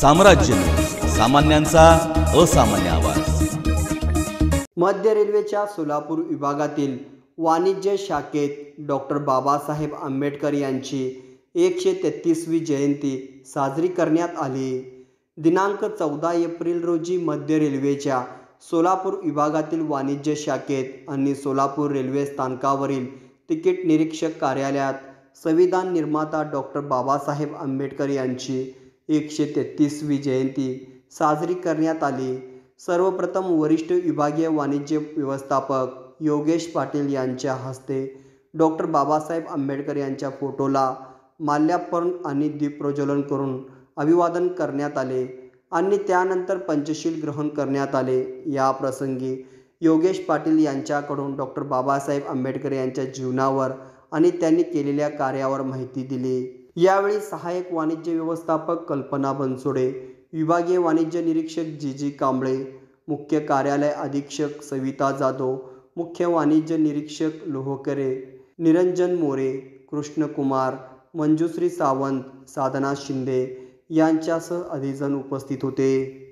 साम्राज्य. सामान्यांचा असामान्य आवाज. मध्य रेल्वेच्या सोलापूर विभागातील वाणिज्य शाखेत डॉक्टर बाबासाहेब आंबेडकर यांची एकशे तेहतीसवी जयंती साजरी करण्यात आली. दिनांक चौदा एप्रिल रोजी मध्य रेल्वेच्या सोलापूर विभागातील वाणिज्य शाखेत आणि सोलापूर रेल्वे स्थानकावरील तिकीट निरीक्षक कार्यालयात संविधान निर्माता डॉक्टर बाबासाहेब आंबेडकर यांची एकशे तेहतीसवी जयंती साजरी करण्यात आली. सर्वप्रथम वरिष्ठ विभागीय वाणिज्य व्यवस्थापक योगेश पाटील यांच्या हस्ते डॉक्टर बाबासाहेब आंबेडकर यांच्या फोटोला माल्यार्पण आणि दीपप्रज्वलन करून अभिवादन करण्यात आले आणि त्यानंतर पंचशील ग्रहण करण्यात आले. या प्रसंगी योगेश पाटील यांच्याकडून डॉक्टर बाबासाहेब आंबेडकर यांच्या जीवनावर आणि त्यांनी केलेल्या कार्यावर माहिती दिली. यावेळी सहाय्यक वाणिज्य व्यवस्थापक कल्पना बनसोडे विभागीय वाणिज्य निरीक्षक जी जी कांबळे मुख्य कार्यालय अधीक्षक सविता जाधव मुख्य वाणिज्य निरीक्षक लोहकरे निरंजन मोरे कृष्णकुमार मंजुश्री सावंत साधना शिंदे यांच्यासह अधिजण उपस्थित होते.